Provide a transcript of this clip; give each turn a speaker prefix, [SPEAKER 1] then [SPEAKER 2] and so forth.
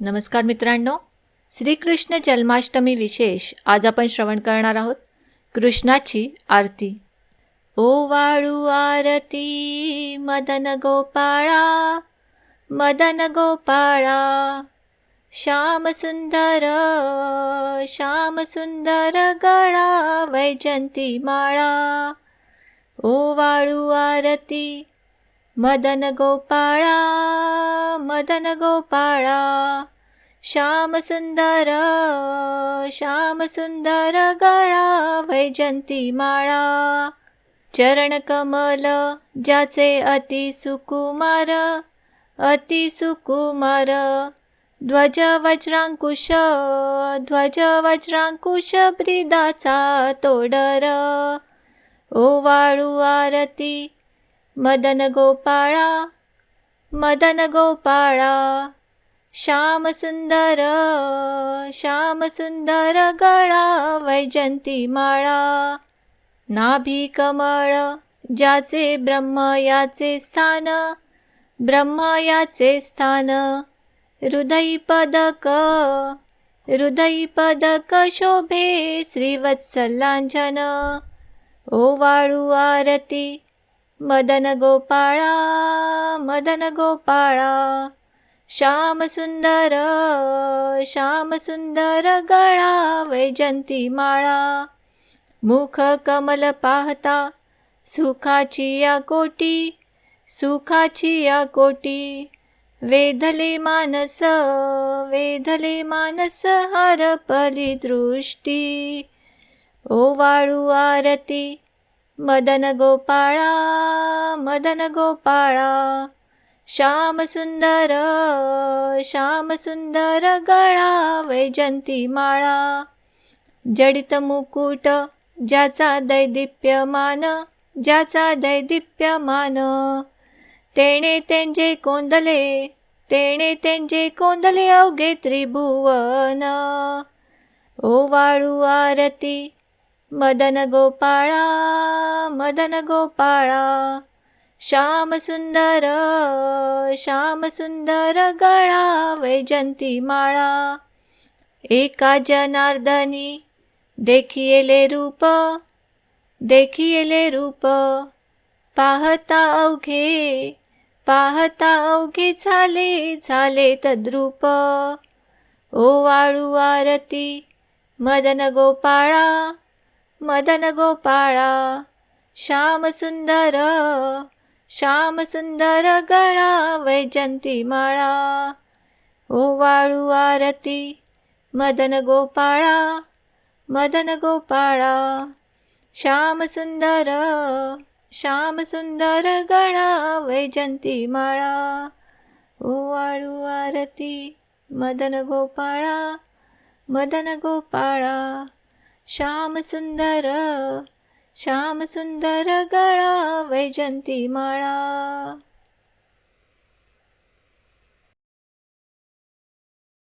[SPEAKER 1] नमस्कार मित्रांनो श्रीकृष्ण जन्माष्टमी विशेष आज आपण श्रवण करणार आहोत. कृष्णाची आरती. ओ वाळू आरती मदन गोपाळा मदन गोपाळा. श्याम सुंदर श्याम सुंदर गळा वैजंती माळा. ओ वाळू आरती मदन गोपाळा. मदन गोपाळा श्याम सुंदर श्याम सुंदर गळा वैजंती माळा। चरण कमल ज्याचे अति सुकुमार अति सुकुमार। ध्वज वज्रांकुश ध्वज वज्रांकुश ब्रिदाचा तोडर। ओवाळू आरती मदन गोपाळा मदन गोपाळा श्याम सुंदर श्याम सुंदर गळा वैजंती माळा नाभी कमळ ज्याचे ब्रह्म याचे स्थान ब्रह्म याचे स्थान हृदयी पदक हृदयी पदक शोभे श्रीवत्सलांजन ओ वाळू आरती मदन गोपाळा मदन गोपाळा श्याम सुंदर श्याम सुंदर गळा वैजंती माळा। मुख कमल पाहता सुखाची या कोटी सुखाची या कोटी। वेधले मानस वेधले मानस हरपली दृष्टी। ओ वाळू आरती मदन गोपाळा मदन गोपाळा. श्याम सुंदर श्याम सुंदर गळा वैजंती माळा. जडित मुकुट ज्याचा दैदिप्यमान ज्याचा दैदिप्यमान. तेणे त्यांचे कोंदले तेणे त्यांचे कोंदले अवघे त्रिभुवन. ओ वाळू आरती मदन गोपाळा मदन गोपाळा. श्याम सुंदर श्याम सुंदर गळा वैजंती माळा. एका जनार्दनी देखिले रूप देखिले रूप. पाहता अवघे पाहता अवघे झाले झाले तद्रूप. ओ वाळू आरती मदन गोपाळा. मदन गोपाळा श्याम सुंदर श्याम सुंदर गळा वैजंती माळा ओवाळू आरती मदन गोपाळा मदन गोपाळा श्याम सुंदर श्याम सुंदर गळा वैजंती माळा ओवाळू आरती मदन गोपाळा मदन गोपाळा श्याम सुंदर श्याम सुंदर गळा वैजंती माळा.